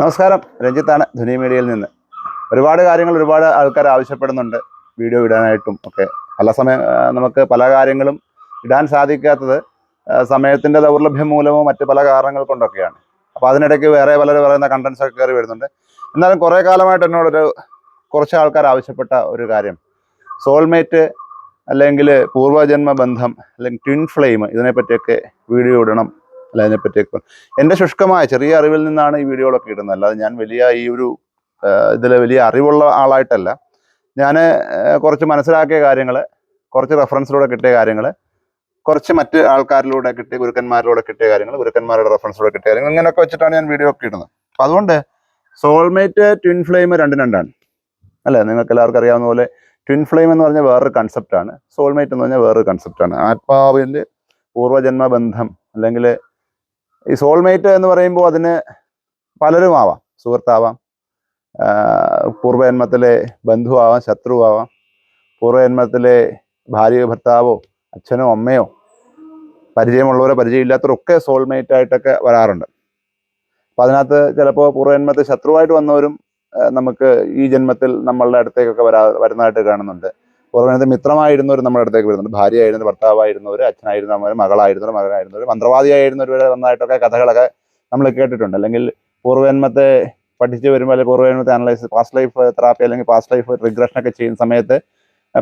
നമസ്കാരം. രഞ്ജിത്താണ് ധുനി മീഡിയയിൽ നിന്ന്. ഒരുപാട് കാര്യങ്ങൾ ഒരുപാട് ആൾക്കാർ ആവശ്യപ്പെടുന്നുണ്ട് വീഡിയോ ഇടാനായിട്ടും ഒക്കെ. പല സമയം നമുക്ക് പല കാര്യങ്ങളും ഇടാൻ സാധിക്കാത്തത് സമയത്തിന്റെ ദൗർലഭ്യം മൂലമോ മറ്റ് പല കാരണങ്ങൾ കൊണ്ടൊക്കെയാണ്. അപ്പോൾ അതിനിടയ്ക്ക് വേറെ പലരും പറയുന്ന കണ്ടന്റ്സ് ഒക്കെ കയറി വരുന്നുണ്ട്. എന്നാലും കുറേ കാലമായിട്ട് എന്നോടൊരു കുറച്ച് ആൾക്കാർ ആവശ്യപ്പെട്ട ഒരു കാര്യം. സോൾമേറ്റ് അല്ലെങ്കിൽ പൂർവജന്മ ബന്ധം അല്ലെങ്കിൽ ട്വിൻ ഫ്ലെയിം ഇതിനെപ്പറ്റിയൊക്കെ വീഡിയോ ഇടണം അല്ല അതിനെപ്പറ്റിയൊക്കെ എന്റെ ശുഷ്കമായ ചെറിയ അറിവിൽ നിന്നാണ് ഈ വീഡിയോകളൊക്കെ ഇടുന്നത്. അല്ലാതെ ഞാൻ വലിയ ഈ ഒരു ഇതിൽ വലിയ അറിവുള്ള ആളായിട്ടല്ല. ഞാൻ കുറച്ച് മനസ്സിലാക്കിയ കാര്യങ്ങൾ കുറച്ച് റെഫറൻസിലൂടെ കിട്ടിയ കാര്യങ്ങൾ കുറച്ച് മറ്റ് ആൾക്കാരിലൂടെ കിട്ടിയ ഗുരുക്കന്മാരിലൂടെ കിട്ടിയ കാര്യങ്ങൾ ഗുരുക്കന്മാരുടെ റെഫറൻസിലൂടെ കിട്ടിയ കാര്യങ്ങൾ ഇങ്ങനെയൊക്കെ വെച്ചിട്ടാണ് ഞാൻ വീഡിയോ ഒക്കെ ഇടുന്നത്. അപ്പം അതുകൊണ്ട് സോൾമേറ്റ് ട്വിൻ ഫ്ലെയിം രണ്ടും രണ്ടാണ്. അല്ലേ? നിങ്ങൾക്ക് എല്ലാവർക്കും അറിയാവുന്ന പോലെ ട്വിൻ ഫ്ലെയിം എന്ന് പറഞ്ഞാൽ വേറൊരു കൺസെപ്റ്റാണ് സോൾമേറ്റ് എന്ന് പറഞ്ഞാൽ വേറൊരു കൺസെപ്റ്റാണ് ആത്മാവിന്റെ പൂർവജന്മ ബന്ധം അല്ലെങ്കിൽ ഈ സോൾമേറ്റ് എന്ന് പറയുമ്പോൾ അതിന് പലരും ആവാം. സുഹൃത്താവാം പൂർവജന്മത്തിലെ ബന്ധുവാവാം ശത്രുവാവാം. പൂർവജന്മത്തിലെ ഭാര്യയോ ഭർത്താവോ അച്ഛനോ അമ്മയോ പരിചയമുള്ളവരോ പരിചയമില്ലാത്തവരോ ഒക്കെ സോൾമേറ്റ് ആയിട്ടൊക്കെ വരാറുണ്ട്. അപ്പം അതിനകത്ത് ചിലപ്പോൾ പൂർവജന്മത്തെ ശത്രുവായിട്ട് വന്നവരും നമുക്ക് ഈ ജന്മത്തിൽ നമ്മളുടെ അടുത്തേക്കൊക്കെ വരാ വരുന്നതായിട്ട് കാണുന്നുണ്ട്. പൂർവജന്മത്തിൽ മിത്രമായിരുന്നവർ നമ്മുടെ അടുത്തേക്ക് വരുന്നുണ്ട്. ഭാര്യയായിരുന്നു ഭർത്താവായിരുന്നവർ അച്ഛനായിരുന്നവർ മകളായിരുന്നവർ മകനായിരുന്നവർ മന്ത്രവാദിയായിരുന്നവർ വരെ വന്നതായിട്ടൊക്കെ കഥകളൊക്കെ നമ്മൾ കേട്ടിട്ടുണ്ട്. അല്ലെങ്കിൽ പൂർവജന്മത്തെ പഠിച്ചു വരുമ്പോൾ അല്ലെങ്കിൽ പൂർവജന്മത്തെ അനലൈസ് പാസ്റ്റ് ലൈഫ് തെറാപ്പി അല്ലെങ്കിൽ പാസ്റ്റ് ലൈഫ് റിഗ്രഷൻ ഒക്കെ ചെയ്യുന്ന സമയത്ത്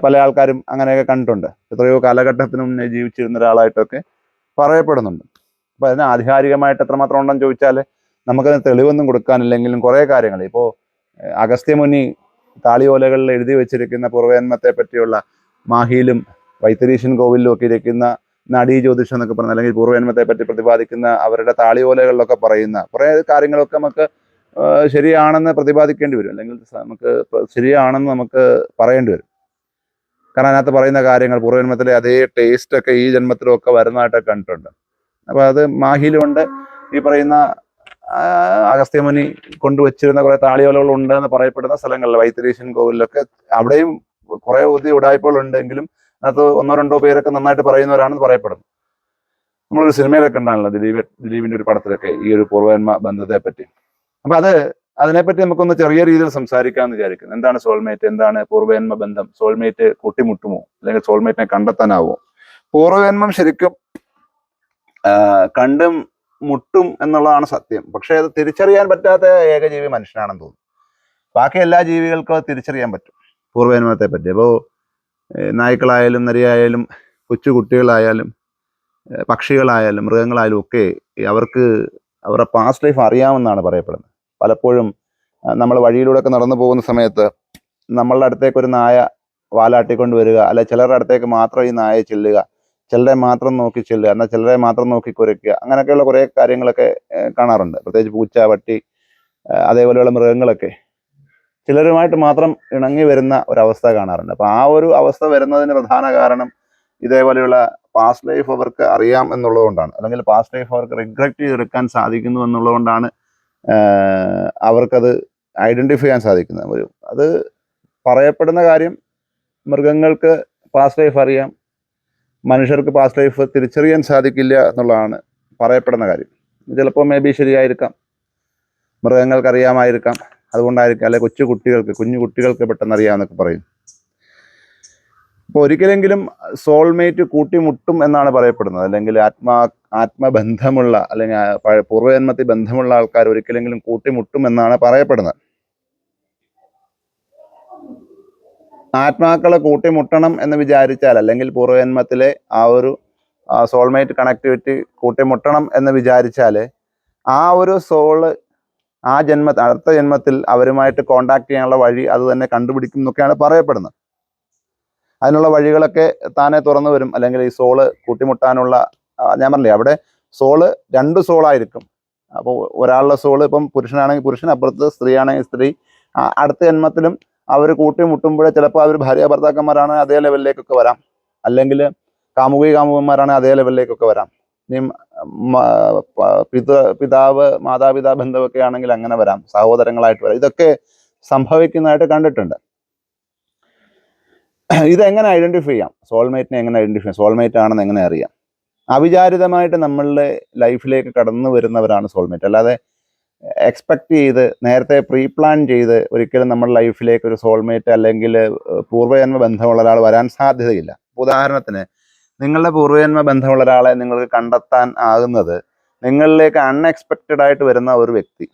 പല ആൾക്കാരും അങ്ങനെയൊക്കെ കണ്ടിട്ടുണ്ട്. എത്രയോ കാലഘട്ടത്തിന് മുന്നേ ജീവിച്ചിരുന്ന ഒരാളായിട്ടൊക്കെ പറയപ്പെടുന്നുണ്ട്. അപ്പോൾ അതിന് ആധികാരികമായിട്ട് എത്രമാത്രം ഉണ്ടെന്ന് ചോദിച്ചാൽ നമുക്കതിന് തെളിവൊന്നും കൊടുക്കാനില്ലെങ്കിലും കുറേ കാര്യങ്ങൾ. ഇപ്പോൾ അഗസ്ത്യമുനി താളിയോലകളിൽ എഴുതി വെച്ചിരിക്കുന്ന പൂർവജന്മത്തെ പറ്റിയുള്ള മാഹിയിലും വൈത്തരീശൻ കോവിലിലും ഒക്കെ ഇരിക്കുന്ന നടീ ജ്യോതിഷം എന്നൊക്കെ പറഞ്ഞ അല്ലെങ്കിൽ പൂർവേന്മത്തെ പറ്റി പ്രതിപാദിക്കുന്ന അവരുടെ താളിയോലകളിലൊക്കെ പറയുന്ന കുറേ കാര്യങ്ങളൊക്കെ നമുക്ക് ശരിയാണെന്ന് പ്രതിപാദിക്കേണ്ടി വരും. അല്ലെങ്കിൽ നമുക്ക് ശരിയാണെന്ന് നമുക്ക് പറയേണ്ടി വരും. കാരണം അതിനകത്ത് പറയുന്ന കാര്യങ്ങൾ പൂർവജന്മത്തിലെ അതേ ടേസ്റ്റ് ഒക്കെ ഈ ജന്മത്തിലും ഒക്കെ വരുന്നതായിട്ടൊക്കെ കണ്ടിട്ടുണ്ട്. അപ്പൊ അത് മാഹിയിലുണ്ട്. ഈ പറയുന്ന അഗസ്ത്യമുനി കൊണ്ടുവച്ചിരുന്ന കുറെ താളിയോലകൾ ഉണ്ട് എന്ന് പറയപ്പെടുന്ന സ്ഥലങ്ങളിൽ വൈത്തിരീശൻ കോവിലൊക്കെ അവിടെയും കുറെ ഒത്തിരി ഉടായ്പകൾ ഉണ്ടെങ്കിലും അതിനകത്ത് ഒന്നോ രണ്ടോ പേരൊക്കെ നന്നായിട്ട് പറയുന്നവരാണെന്ന് പറയപ്പെടുന്നു. നമ്മളൊരു സിനിമയിലൊക്കെ ഉണ്ടാണല്ലോ ദിലീപ് ദിലീപിന്റെ ഒരു പടത്തിലൊക്കെ ഈ ഒരു പൂർവന്മ ബന്ധത്തെ പറ്റി. അപ്പൊ അത് അതിനെപ്പറ്റി നമുക്കൊന്ന് ചെറിയ രീതിയിൽ സംസാരിക്കാമെന്ന് വിചാരിക്കുന്നു. എന്താണ് സോൾമേറ്റ് എന്താണ് പൂർവജന്മ ബന്ധം? സോൾമേറ്റ് കൂട്ടിമുട്ടുമോ? അല്ലെങ്കിൽ സോൾമേറ്റിനെ കണ്ടെത്താനാവോ? പൂർവജന്മം ശരിക്കും കണ്ടും മുട്ടും എന്നുള്ളതാണ് സത്യം. പക്ഷേ അത് തിരിച്ചറിയാൻ പറ്റാത്ത ഏകജീവി മനുഷ്യനാണെന്ന് തോന്നുന്നു. ബാക്കി എല്ലാ ജീവികൾക്കും അത് തിരിച്ചറിയാൻ പറ്റും. പൂർവജന്മത്തെ പറ്റി. അപ്പോൾ നായ്ക്കളായാലും നരിയായാലും കൊച്ചു കുട്ടികളായാലും പക്ഷികളായാലും മൃഗങ്ങളായാലും ഒക്കെ അവർക്ക് അവരുടെ പാസ്റ്റ് ലൈഫ് അറിയാമെന്നാണ് പറയപ്പെടുന്നത്. പലപ്പോഴും നമ്മൾ വഴിയിലൂടെ ഒക്കെ നടന്നു പോകുന്ന സമയത്ത് നമ്മളുടെ അടുത്തേക്ക് ഒരു നായ വാലാട്ടിക്കൊണ്ട് വരിക അല്ലെ ചിലരുടെ അടുത്തേക്ക് മാത്രം ഈ നായ ചെല്ലുക ചിലരെ മാത്രം നോക്കി ചെല്ലുക എന്നാൽ ചിലരെ മാത്രം നോക്കി കുരയ്ക്കുക അങ്ങനെയൊക്കെയുള്ള കുറേ കാര്യങ്ങളൊക്കെ കാണാറുണ്ട്. പ്രത്യേകിച്ച് പൂച്ച പട്ടി അതേപോലെയുള്ള മൃഗങ്ങളൊക്കെ. ചിലരുമായിട്ട് മാത്രം ഇണങ്ങി വരുന്ന ഒരവസ്ഥ കാണാറുണ്ട്. അപ്പോൾ ആ ഒരു അവസ്ഥ വരുന്നതിന് പ്രധാന കാരണം ഇതേപോലെയുള്ള പാസ്റ്റ് ലൈഫ് അവർക്ക് അറിയാം എന്നുള്ളതുകൊണ്ടാണ്. അല്ലെങ്കിൽ പാസ്റ്റ് ലൈഫ് അവർക്ക് റിഗ്രറ്റ് ചെയ്തെടുക്കാൻ സാധിക്കുന്നു എന്നുള്ളതുകൊണ്ടാണ് അവർക്കത് ഐഡന്റിഫൈ ചെയ്യാൻ സാധിക്കുന്നത്. അത് പറയപ്പെടുന്ന കാര്യം മൃഗങ്ങൾക്ക് പാസ്റ്റ് ലൈഫ് അറിയാം മനുഷ്യർക്ക് പാസ്റ്റ് ലൈഫ് തിരിച്ചറിയാൻ സാധിക്കില്ല എന്നുള്ളതാണ് പറയപ്പെടുന്ന കാര്യം. ചിലപ്പോൾ മേ ബി ശരിയായിരിക്കാം. മൃഗങ്ങൾക്ക് അറിയാമായിരിക്കാം അതുകൊണ്ടായിരിക്കാം. അല്ലെ കൊച്ചു കുട്ടികൾക്ക് കുഞ്ഞു കുട്ടികൾക്ക് പെട്ടെന്ന് അറിയാമെന്നൊക്കെ പറയും. അപ്പോൾ ഒരിക്കലെങ്കിലും സോൾമേറ്റ് കൂട്ടിമുട്ടും എന്നാണ് പറയപ്പെടുന്നത്. അല്ലെങ്കിൽ ആത്മാ ആത്മബന്ധമുള്ള അല്ലെങ്കിൽ പൂർവജന്മത്തിൽ ബന്ധമുള്ള ആൾക്കാർ ഒരിക്കലെങ്കിലും കൂട്ടിമുട്ടും എന്നാണ് പറയപ്പെടുന്നത്. ആത്മാക്കളെ കൂട്ടിമുട്ടണം എന്ന് വിചാരിച്ചാൽ അല്ലെങ്കിൽ പൂർവജന്മത്തിലെ ആ ഒരു സോൾമേറ്റ് കണക്ടിവിറ്റി കൂട്ടിമുട്ടണം എന്ന് വിചാരിച്ചാൽ ആ ഒരു സോൾ ആ ജന്മ അടുത്ത ജന്മത്തിൽ അവരുമായിട്ട് കോണ്ടാക്ട് ചെയ്യാനുള്ള വഴി അത് തന്നെ കണ്ടുപിടിക്കും എന്നൊക്കെയാണ് പറയപ്പെടുന്നത്. അതിനുള്ള വഴികളൊക്കെ താനെ തുറന്നു വരും. അല്ലെങ്കിൽ ഈ സോൾ കൂട്ടിമുട്ടാനുള്ള ഞാൻ പറഞ്ഞില്ലേ അവിടെ സോൾ രണ്ട് സോളായിരിക്കും അപ്പോൾ ഒരാളുടെ സോൾ ഇപ്പം പുരുഷനാണെങ്കിൽ പുരുഷൻ അപ്പുറത്ത് സ്ത്രീയാണെങ്കിൽ സ്ത്രീ. അടുത്ത ജന്മത്തിലും അവർ കൂട്ടിമുട്ടുമ്പോഴേ ചിലപ്പോൾ അവർ ഭാര്യ ഭർത്താക്കന്മാരാണ് അതേ ലെവലിലേക്കൊക്കെ വരാം. അല്ലെങ്കിൽ കാമുകി കാമുകന്മാരാണ് അതേ ലെവലിലേക്കൊക്കെ വരാം. ഇനി പിത പിതാവ് മാതാപിതാ ബന്ധമൊക്കെ ആണെങ്കിൽ അങ്ങനെ വരാം. സഹോദരങ്ങളായിട്ട് വരാം. ഇതൊക്കെ സംഭവിക്കുന്നതായിട്ട് കണ്ടിട്ടുണ്ട്. ഇതെങ്ങനെ ഐഡന്റിഫൈ ചെയ്യാം? സോൾമേറ്റിനെ എങ്ങനെ ഐഡന്റിഫൈ ചെയ്യാം? സോൾമേറ്റ് ആണെന്ന് എങ്ങനെ അറിയാം? അവിചാരിതമായിട്ട് നമ്മളുടെ ലൈഫിലേക്ക് കടന്നു വരുന്നവരാണ് സോൾമേറ്റ്. അല്ലാതെ എക്സ്പെക്ട് ചെയ്ത് നേരത്തെ പ്രീ പ്ലാൻ ചെയ്ത് ഒരിക്കലും നമ്മുടെ ലൈഫിലേക്ക് ഒരു സോൾമേറ്റ് അല്ലെങ്കിൽ പൂർവജന്മ ബന്ധമുള്ള ഒരാൾ വരാൻ സാധ്യതയില്ല. ഉദാഹരണത്തിന് നിങ്ങളുടെ പൂർവജന്മ ബന്ധമുള്ള ഒരാളെ നിങ്ങൾക്ക് കണ്ടെത്താൻ ആകുന്നത് നിങ്ങളിലേക്ക് അൺഎക്സ്പെക്റ്റഡ് ആയിട്ട് വരുന്ന ഒരു വ്യക്തി.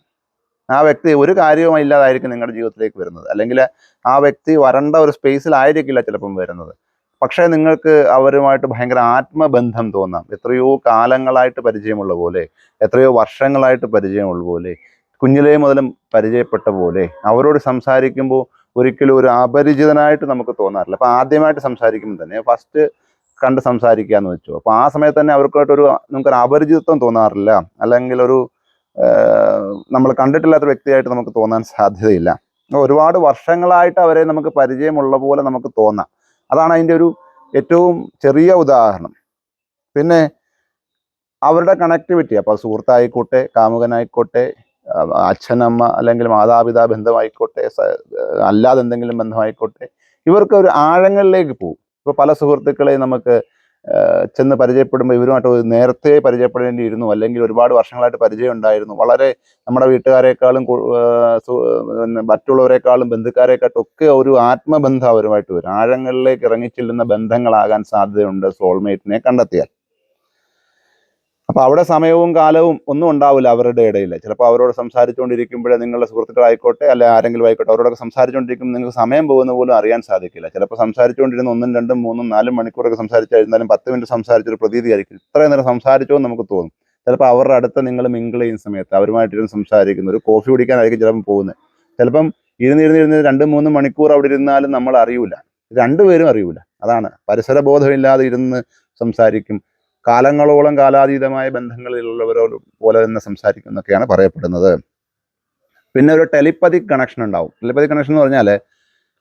ആ വ്യക്തി ഒരു കാര്യവും ഇല്ലാതായിരിക്കും നിങ്ങളുടെ ജീവിതത്തിലേക്ക് വരുന്നത്. അല്ലെങ്കിൽ ആ വ്യക്തി വരേണ്ട ഒരു സ്പേസിലായിരിക്കില്ല ചിലപ്പം വരുന്നത്. പക്ഷേ നിങ്ങൾക്ക് അവരുമായിട്ട് ഭയങ്കര ആത്മബന്ധം തോന്നാം. എത്രയോ കാലങ്ങളായിട്ട് പരിചയമുള്ള പോലെ എത്രയോ വർഷങ്ങളായിട്ട് പരിചയമുള്ള പോലെ കുഞ്ഞിലേ മുതലും പരിചയപ്പെട്ട പോലെ അവരോട് സംസാരിക്കുമ്പോൾ ഒരിക്കലും ഒരു അപരിചിതനായിട്ട് നമുക്ക് തോന്നാറില്ല. അപ്പോൾ ആദ്യമായിട്ട് സംസാരിക്കുമ്പോൾ തന്നെ ഫസ്റ്റ് കണ്ട് സംസാരിക്കുക എന്ന് വെച്ചു. അപ്പോൾ ആ സമയത്ത് തന്നെ അവർക്കായിട്ടൊരു നമുക്കൊരു അപരിചിതത്വം തോന്നാറില്ല. അല്ലെങ്കിൽ ഒരു നമ്മൾ കണ്ടിട്ടില്ലാത്ത വ്യക്തിയായിട്ട് നമുക്ക് തോന്നാൻ സാധ്യതയില്ല. ഒരുപാട് വർഷങ്ങളായിട്ട് അവരെ നമുക്ക് പരിചയമുള്ള പോലെ നമുക്ക് തോന്നാം. അതാണ് അതിന്റെ ഒരു ഏറ്റവും ചെറിയ ഉദാഹരണം. പിന്നെ അവരുടെ കണക്ടിവിറ്റി അപ്പോൾ സുഹൃത്തായിക്കോട്ടെ കാമുകനായിക്കോട്ടെ അച്ഛനമ്മ അല്ലെങ്കിൽ മാതാപിതാ ബന്ധമായിക്കോട്ടെ അല്ലാതെ എന്തെങ്കിലും ബന്ധമായിക്കോട്ടെ ഇവർക്ക് ഒരു ആഴങ്ങളിലേക്ക് പോകും. ഇപ്പോൾ പല സുഹൃത്തുക്കളെയും നമുക്ക് ചെന്ന് പരിചയപ്പെടുമ്പോൾ ഇവരുമായിട്ട് നേരത്തെ പരിചയപ്പെടേണ്ടിയിരുന്നു. അല്ലെങ്കിൽ ഒരുപാട് വർഷങ്ങളായിട്ട് പരിചയം ഉണ്ടായിരുന്നു വളരെ നമ്മുടെ വീട്ടുകാരെക്കാളും മറ്റുള്ളവരെക്കാളും ബന്ധുക്കാരെക്കാട്ടും ഒക്കെ ഒരു ആത്മബന്ധം അവരുമായിട്ട് വരും. ആഴങ്ങളിലേക്ക് ഇറങ്ങിച്ചെല്ലുന്ന ബന്ധങ്ങളാകാൻ സാധ്യതയുണ്ട് സോൾമേറ്റിനെ കണ്ടെത്തിയാൽ. അപ്പൊ അവിടെ സമയവും കാലവും ഒന്നും ഉണ്ടാവില്ല അവരുടെ ഇടയിൽ ചിലപ്പോൾ അവരോട് സംസാരിച്ചുകൊണ്ടിരിക്കുമ്പോഴേ നിങ്ങളുടെ സുഹൃത്തുക്കളായിക്കോട്ടെ അല്ലെ ആരെങ്കിലും ആയിക്കോട്ടെ അവരോടൊക്കെ സംസാരിച്ചുകൊണ്ടിരിക്കുമ്പോൾ നിങ്ങൾക്ക് സമയം പോകുന്ന പോലും അറിയാൻ സാധിക്കില്ല. ചിലപ്പോൾ സംസാരിച്ചുകൊണ്ടിരുന്ന ഒന്നും രണ്ടും മൂന്നും നാലും മണിക്കൂറൊക്കെ സംസാരിച്ചായിരുന്നാലും പത്ത് മിനിറ്റ് സംസാരിച്ചൊരു പ്രതീതി ആയിരിക്കും ഇത്രയും നേരം സംസാരിച്ചോ എന്ന് നമുക്ക് തോന്നും. ചിലപ്പോൾ അവരുടെ അടുത്ത് നിങ്ങൾ മിങ്കിൾ ചെയ്യുന്ന സമയത്ത് അവരുമായിട്ടിരുന്ന് സംസാരിക്കുന്നു ഒരു കോഫി കുടിക്കാനായിരിക്കും ചിലപ്പം പോകുന്നത്. ചിലപ്പം ഇരുന്ന് ഇരുന്ന് രണ്ട് മൂന്ന് മണിക്കൂർ അവിടെ ഇരുന്നാലും നമ്മൾ അറിയൂല. രണ്ടുപേരും അറിയൂല. അതാണ്. പരിസര ബോധമില്ലാതെ ഇരുന്ന് സംസാരിക്കും. കാലങ്ങളോളം കാലാതീതമായ ബന്ധങ്ങളിലുള്ളവരോട് പോലെ തന്നെ സംസാരിക്കും എന്നൊക്കെയാണ് പറയപ്പെടുന്നത്. പിന്നെ ഒരു ടെലിപ്പതിക് കണക്ഷൻ ഉണ്ടാവും. ടെലിപ്പതിക് കണക്ഷൻ എന്ന് പറഞ്ഞാൽ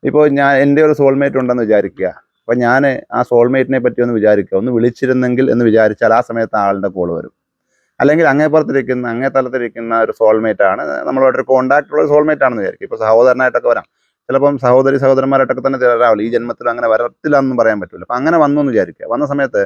ഇപ്പോൾ ഞാൻ എന്റെ ഒരു സോൾമേറ്റ് ഉണ്ടെന്ന് വിചാരിക്കുക. അപ്പോൾ ഞാൻ ആ സോൾമേറ്റിനെ പറ്റി ഒന്ന് വിചാരിക്കുക. ഒന്ന് വിളിച്ചിരുന്നെങ്കിൽ എന്ന് വിചാരിച്ചാൽ ആ സമയത്ത് ആളുടെ കോൾ വരും. അല്ലെങ്കിൽ അങ്ങേ പുറത്തിരിക്കുന്ന അങ്ങേ തലത്തിരിക്കുന്ന ഒരു സോൾമേറ്റ് ആണ്. നമ്മളോടൊരു കോണ്ടാക്ട് ഉള്ള സോൾമേറ്റ് ആണെന്ന് വിചാരിക്കും ഇപ്പോൾ സഹോദരനായിട്ടൊക്കെ വരാം. ചിലപ്പം സഹോദരി സഹോദരന്മാരായിട്ടൊക്കെ തന്നെ തരാവില്ല ഈ ജന്മത്തിൽ അങ്ങനെ വരത്തില്ല എന്നും പറയാൻ പറ്റില്ല. അപ്പം അങ്ങനെ വന്നു എന്ന് വിചാരിക്കുക. വന്ന സമയത്ത്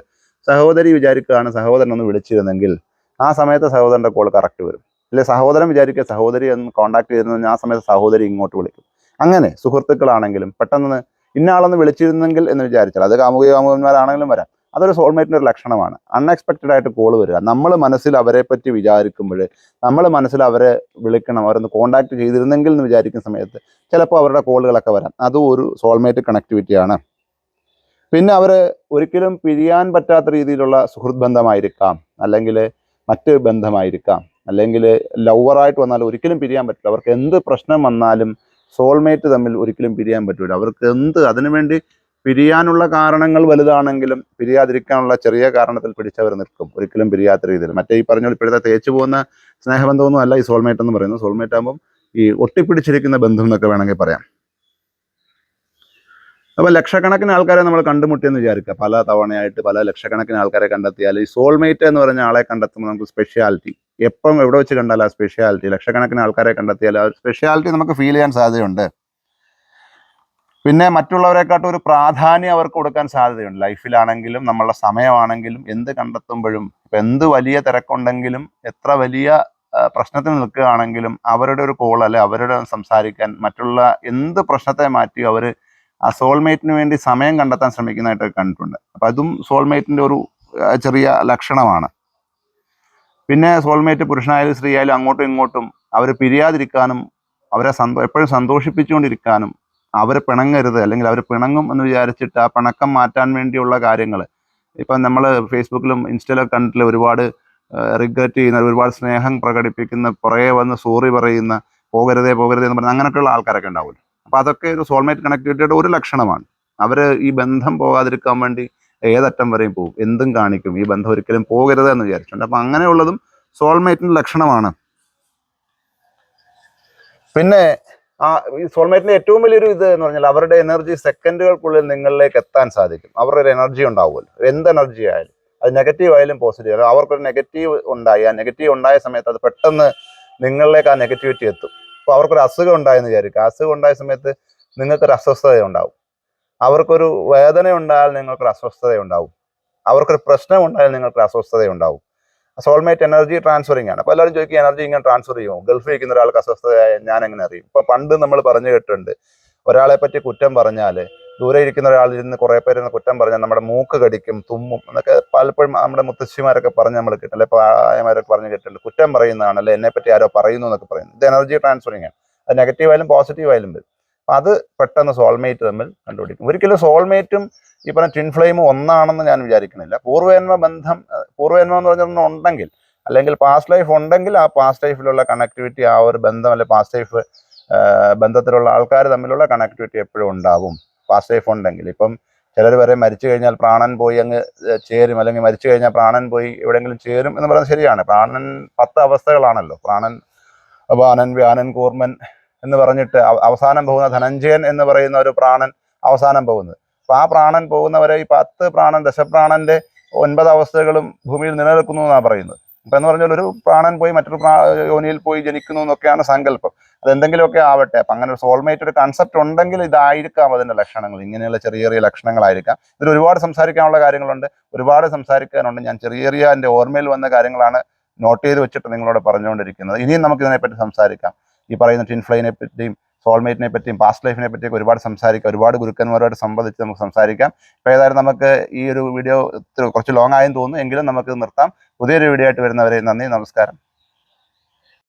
സഹോദരി വിചാരിക്കുകയാണ് സഹോദരൻ ഒന്ന് വിളിച്ചിരുന്നെങ്കിൽ ആ സമയത്ത് സഹോദരന്റെ കോൾ കറക്റ്റ് വരും. അല്ലെ സഹോദരൻ വിചാരിക്കുക സഹോദരി ഒന്ന് കോൺടാക്ട് ചെയ്തിരുന്നെങ്കിൽ ആ സമയത്ത് സഹോദരി ഇങ്ങോട്ട് വിളിക്കും. അങ്ങനെ സുഹൃത്തുക്കളാണെങ്കിലും പെട്ടെന്ന് ഇന്ന ആളൊന്ന് വിളിച്ചിരുന്നെങ്കിൽ എന്ന് വിചാരിച്ചാൽ അത് കാമുക കാമുകന്മാരാണെങ്കിലും വരാം. അതൊരു സോൾമേറ്റിന്റെ ഒരു ലക്ഷണമാണ്. അൺഎക്സ്പെക്റ്റഡ് ആയിട്ട് കോൾ വരിക. നമ്മൾ മനസ്സിൽ അവരെ പറ്റി വിചാരിക്കുമ്പോൾ നമ്മൾ മനസ്സിൽ അവരെ വിളിക്കണം അവരൊന്ന് കോൺടാക്ട് ചെയ്തിരുന്നെങ്കിൽ എന്ന് വിചാരിക്കുന്ന സമയത്ത് ചിലപ്പോൾ അവരുടെ കോളുകളൊക്കെ വരാം. അതും ഒരു സോൾമേറ്റ് കണക്ടിവിറ്റിയാണ് പിന്നെ അവർ ഒരിക്കലും പിരിയാൻ പറ്റാത്ത രീതിയിലുള്ള സുഹൃത്ത് ബന്ധമായിരിക്കാം. അല്ലെങ്കിൽ മറ്റ് ബന്ധമായിരിക്കാം. അല്ലെങ്കിൽ ലവറായിട്ട് വന്നാലും ഒരിക്കലും പിരിയാൻ പറ്റില്ല അവർക്ക് എന്ത് പ്രശ്നം വന്നാലും സോൾമേറ്റ് തമ്മിൽ ഒരിക്കലും പിരിയാൻ പറ്റില്ല അവർക്ക് എന്ത് അതിനുവേണ്ടി പിരിയാനുള്ള കാരണങ്ങൾ വലുതാണെങ്കിലും പിരിയാതിരിക്കാനുള്ള ചെറിയ കാരണത്തിൽ പിടിച്ചവർ നിൽക്കും. ഒരിക്കലും പിരിയാത്ത രീതിയിൽ. മറ്റേ ഈ പറഞ്ഞ ഇപ്പോഴത്തെ തേച്ചു പോകുന്ന സ്നേഹബന്ധമൊന്നും അല്ല ഈ സോൾമേറ്റ് എന്ന് പറയുന്നത്. സോൾമേറ്റ് ആകുമ്പം ഈ ഒട്ടിപ്പിടിച്ചിരിക്കുന്ന ബന്ധം എന്നൊക്കെ വേണമെങ്കിൽ പറയാം. അപ്പോൾ ലക്ഷക്കണക്കിന് ആൾക്കാരെ നമ്മൾ കണ്ടുമുട്ടിയെന്ന് വിചാരിക്കുക. പല തവണയായിട്ട് പല ലക്ഷക്കണക്കിന് ആൾക്കാരെ കണ്ടെത്തിയാൽ ഈ സോൾമേറ്റ് എന്ന് പറഞ്ഞ ആളെ കണ്ടെത്തുമ്പോൾ നമുക്ക് സ്പെഷ്യാലിറ്റി എപ്പം എവിടെ വെച്ച് കണ്ടാൽ ആ സ്പെഷ്യാലിറ്റി ലക്ഷക്കണക്കിന് ആൾക്കാരെ കണ്ടെത്തിയാൽ ആ സ്പെഷ്യാലിറ്റി നമുക്ക് ഫീൽ ചെയ്യാൻ സാധ്യതയുണ്ട്. പിന്നെ മറ്റുള്ളവരെക്കാട്ടും ഒരു പ്രാധാന്യം അവർക്ക് കൊടുക്കാൻ സാധ്യതയുണ്ട്. ലൈഫിലാണെങ്കിലും നമ്മളുടെ സമയമാണെങ്കിലും എന്ത് കണ്ടെത്തുമ്പോഴും ഇപ്പം എന്ത് വലിയ തിരക്കുണ്ടെങ്കിലും എത്ര വലിയ പ്രശ്നത്തിന് നിൽക്കുകയാണെങ്കിലും അവരുടെ ഒരു കോൾ അല്ലെ അവരുടെ സംസാരിക്കാൻ മറ്റുള്ള എന്ത് പ്രശ്നത്തെ മാറ്റി അവർ ആ സോൾമേറ്റിന് വേണ്ടി സമയം കണ്ടെത്താൻ ശ്രമിക്കുന്നതായിട്ട് കണ്ടിട്ടുണ്ട്. അപ്പം അതും സോൾമേറ്റിന്റെ ഒരു ചെറിയ ലക്ഷണമാണ്. പിന്നെ സോൾമേറ്റ് പുരുഷനായാലും സ്ത്രീ ആയാലും അങ്ങോട്ടും ഇങ്ങോട്ടും അവർ പിരിയാതിരിക്കാനും അവരെ സന്തോ എപ്പോഴും സന്തോഷിപ്പിച്ചുകൊണ്ടിരിക്കാനും അവരെ പിണങ്ങരുത് അല്ലെങ്കിൽ അവർ പിണങ്ങും എന്ന് വിചാരിച്ചിട്ട് ആ പിണക്കം മാറ്റാൻ വേണ്ടിയുള്ള കാര്യങ്ങൾ ഇപ്പം നമ്മൾ ഫേസ്ബുക്കിലും ഇൻസ്റ്റയിലൊക്കെ കണ്ടിട്ടില്ല ഒരുപാട് റിഗ്രറ്റ് ചെയ്യുന്ന ഒരുപാട് സ്നേഹം പ്രകടിപ്പിക്കുന്ന പുറകെ വന്ന് സോറി പറയുന്ന പോകരുതേ പോകരുതേ എന്ന് പറഞ്ഞ അങ്ങനെയൊക്കെയുള്ള ആൾക്കാരൊക്കെ ഉണ്ടാവില്ല അപ്പോൾ അതൊക്കെ ഒരു സോൾമേറ്റ് കണക്ടിവിറ്റിയുടെ ഒരു ലക്ഷണമാണ്. അവർ ഈ ബന്ധം പോകാതിരിക്കാൻ വേണ്ടി ഏതറ്റം വരെയും പോകും. എന്തും കാണിക്കും. ഈ ബന്ധം ഒരിക്കലും പോകരുത് എന്ന് വിചാരിച്ചിട്ടുണ്ട്. അപ്പം അങ്ങനെയുള്ളതും സോൾമേറ്റിന്റെ ലക്ഷണമാണ്. പിന്നെ ആ ഈ സോൾമേറ്റിന്റെ ഏറ്റവും വലിയൊരു ഇത് എന്ന് പറഞ്ഞാൽ അവരുടെ എനർജി സെക്കൻഡുകൾക്കുള്ളിൽ നിങ്ങളിലേക്ക് എത്താൻ സാധിക്കും. അവരുടെ ഒരു എനർജി ഉണ്ടാവുമല്ലോ. എന്ത് എനർജി ആയാലും. അത് നെഗറ്റീവ് ആയാലും പോസിറ്റീവ് ആയാലും അവർക്കൊരു നെഗറ്റീവ് ഉണ്ടായി. ആ നെഗറ്റീവ് ഉണ്ടായ സമയത്ത് അത് പെട്ടെന്ന് നിങ്ങളിലേക്ക് ആ നെഗറ്റിവിറ്റി എത്തും. അപ്പോൾ അവർക്കൊരു അസുഖം ഉണ്ടായെന്ന് വിചാരിക്കുക. അസുഖം ഉണ്ടായ സമയത്ത് നിങ്ങൾക്കൊരു അസ്വസ്ഥത ഉണ്ടാവും. അവർക്കൊരു വേദന ഉണ്ടായാൽ നിങ്ങൾക്കൊരു അസ്വസ്ഥത ഉണ്ടാവും. അവർക്കൊരു പ്രശ്നം ഉണ്ടായാൽ നിങ്ങൾക്ക് അസ്വസ്ഥത ഉണ്ടാവും. സോൾമേറ്റ് എനർജി ട്രാൻസ്ഫറിങ് ആണ്. അപ്പോൾ എല്ലാവരും ചോദിക്കും എനർജി ഇങ്ങനെ ട്രാൻസ്ഫർ ചെയ്യുമോ? ഗൾഫിൽ ഇരിക്കുന്ന ഒരാൾക്ക് അസ്വസ്ഥതയായ ഞാൻ എങ്ങനെ അറിയും? ഇപ്പൊ പണ്ട് നമ്മൾ പറഞ്ഞു കേട്ടിട്ടുണ്ട് ഒരാളെ പറ്റി കുറ്റം പറഞ്ഞാൽ ദൂരെ ഇരിക്കുന്ന ഒരാളിൽ ഇരുന്ന് കുറേ പേര് ഇരുന്ന് കുറ്റം പറഞ്ഞാൽ നമ്മുടെ മൂക്ക് കടിക്കും തുമ്മും എന്നൊക്കെ പലപ്പോഴും നമ്മുടെ മുത്തശ്ശിമാരൊക്കെ പറഞ്ഞ് നമ്മൾ കേട്ടില്ല അല്ലെ പ്രായമാരൊക്കെ പറഞ്ഞ് കേട്ടിട്ടുണ്ട്. കുറ്റം പറയുന്നതാണ്. അല്ലെ എന്നെ പറ്റി ആരോ പറയുന്നു എന്നൊക്കെ പറയുന്നു. ഇത് എനർജി ട്രാൻസ്ഫറിങ് ആണ്. അത് നെഗറ്റീവ് ആയാലും പോസിറ്റീവ് ആയാലും വരും. അപ്പൊ അത് പെട്ടെന്ന് സോൾമേറ്റ് തമ്മിൽ കണ്ടുപിടിക്കും. ഒരിക്കലും സോൾമേറ്റും ഈ പറഞ്ഞ ട്വിൻ ഫ്ലെയിം ഒന്നാണെന്ന് ഞാൻ വിചാരിക്കുന്നില്ല പൂർവജന്മ ബന്ധം അഹ് പൂർവജന്മം എന്ന് പറഞ്ഞൊന്നും ഉണ്ടെങ്കിൽ അല്ലെങ്കിൽ പാസ്റ്റ് ലൈഫ് ഉണ്ടെങ്കിൽ ആ പാസ്റ്റ് ലൈഫിലുള്ള കണക്ടിവിറ്റി ആ ഒരു ബന്ധം അല്ലെ പാസ്റ്റ് ലൈഫ് ബന്ധത്തിലുള്ള ആൾക്കാർ തമ്മിലുള്ള കണക്ടിവിറ്റി എപ്പോഴും ഉണ്ടാവും. പാസ്റ്റ് ലൈഫ് ഉണ്ടെങ്കിൽ. ഇപ്പം ചിലർ വരെ മരിച്ചു കഴിഞ്ഞാൽ പ്രാണൻ പോയി അങ്ങ് ചേരും. അല്ലെങ്കിൽ മരിച്ചു കഴിഞ്ഞാൽ പ്രാണൻ പോയി എവിടെയെങ്കിലും ചേരും എന്ന് പറയുന്നത് ശരിയാണ്. പ്രാണൻ പത്ത് അവസ്ഥകളാണല്ലോ. പ്രാണൻ ബാനൻ വ്യാനൻ കൂർമൻ എന്ന് പറഞ്ഞിട്ട് അവ- അവസാനം പോകുന്ന ധനഞ്ജയൻ എന്ന് പറയുന്ന ഒരു പ്രാണൻ അവസാനം പോകുന്നത് അപ്പം ആ പ്രാണൻ പോകുന്നവരെ ഈ പത്ത് പ്രാണൻ ദശപ്രാണന്റെ ഒൻപത് അവസ്ഥകളും ഭൂമിയിൽ നിലനിൽക്കുന്നു എന്നാണ് പറയുന്നത്. അപ്പൊ എന്ന് പറഞ്ഞാൽ ഒരു പ്രാണൻ പോയി മറ്റൊരു പ്രാ യോനിയിൽ പോയി ജനിക്കുന്നു എന്നൊക്കെയാണ് സങ്കല്പം. അതെന്തെങ്കിലുമൊക്കെ ആവട്ടെ. അപ്പം അങ്ങനെ ഒരു സോൾമേറ്റ് ഒരു കൺസെപ്റ്റ് ഉണ്ടെങ്കിൽ ഇതായിരിക്കാം അതിന്റെ ലക്ഷണങ്ങൾ. ഇങ്ങനെയുള്ള ചെറിയ ചെറിയ ലക്ഷണങ്ങളായിരിക്കാം. ഇതിൽ ഒരുപാട് സംസാരിക്കാനുള്ള കാര്യങ്ങളുണ്ട്. ഒരുപാട് സംസാരിക്കാനുണ്ട്. ഞാൻ ചെറിയ ചെറിയ എന്റെ ഓർമ്മയിൽ വന്ന കാര്യങ്ങളാണ് നോട്ട് ചെയ്ത് വെച്ചിട്ട് നിങ്ങളോട് പറഞ്ഞുകൊണ്ടിരിക്കുന്നത്. ഇനിയും നമുക്ക് ഇതിനെപ്പറ്റി സംസാരിക്കാം. ഈ പറയുന്ന ടിൻഫ്ലൈനെ പറ്റിയും സോൾമേറ്റിനെ പറ്റിയും പാസ്റ്റ് ലൈഫിനെ പറ്റിയൊക്കെ ഒരുപാട് സംസാരിക്കാം ഒരുപാട് ഗുരുക്കന്മാരോട് സംബന്ധിച്ച് നമുക്ക് സംസാരിക്കാം. ഇപ്പോൾ ഏതായാലും നമുക്ക് ഈ ഒരു വീഡിയോ കുറച്ച് ലോങ് ആയെന്ന് തോന്നുന്നു. എങ്കിലും നമുക്ക് നിർത്താം. പുതിയൊരു വീഡിയോ ആയിട്ട് വരുന്നവരെ നന്ദി നമസ്കാരം.